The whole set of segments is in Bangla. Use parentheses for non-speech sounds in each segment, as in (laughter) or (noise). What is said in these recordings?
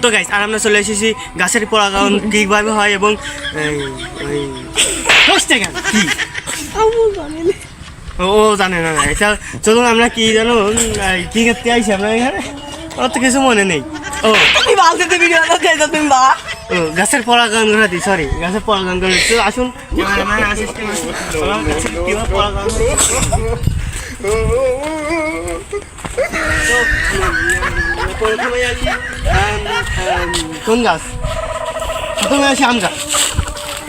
তো গাইস আর আমরা চলে এসেছি গাছের পরাগায়ন কীভাবে হয় এবং ও জানে না না এটা চলুন আমরা কি জানো কি করতে আইছি আমরা এখানে? আমার তো কিছু মনে নেই। ও। গাছের পরাগায়ন ঘোরাতি সরি গাছের পরাগায়ন করে তো আসুন ক্যামেরাম্যান (laughs) প্রথমে আসি কোন গাছ প্রথমে আসি আম গাছ।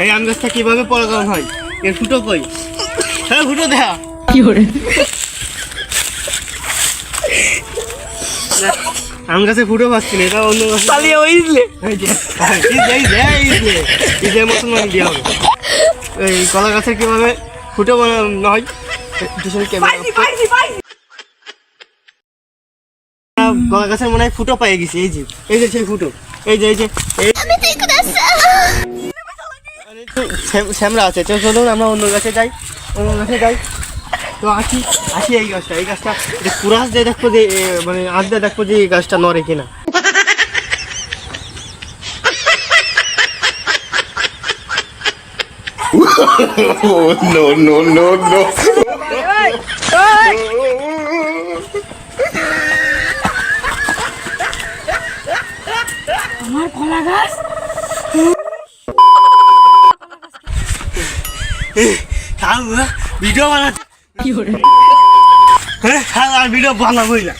এই আম গাছটা কীভাবে পরাগায়ন হয়? এর ফুটো কই? হ্যাঁ ফুটো দেখা আম গাছে ফুটো পাচ্ছি না এটা অন্য গাছে পালিয়ে হইলে এই যে, এই যে, এই যে, এই যে, এই যে মুসলমান বিয়ে হবে। এই কলা গাছের কীভাবে ফুটো বানানো হয় পিছনে ক্যামেরা গাছের মনে হয় ফুটো পেয়ে গেছি এই যে এই যে সেই ফুটো এই যে এই যে শ্যাম- শ্যামরা আছে তো চলুন আমরা অন্য গাছে যাই অন্য গাছে যাই। তো আসি আসি এই গাছটা এই গাছটা কুরাস দিয়ে দেখব যে মানে আজ দিয়ে দেখব যে এই গাছটা নড়ে কিনা। (laughs) Oh, no, no, no, no. (laughs) আমার কলা গাছ? ভিডিও বানাচ্ছি। কি করে হ্যাঁ ভিডিও বানাবোই না।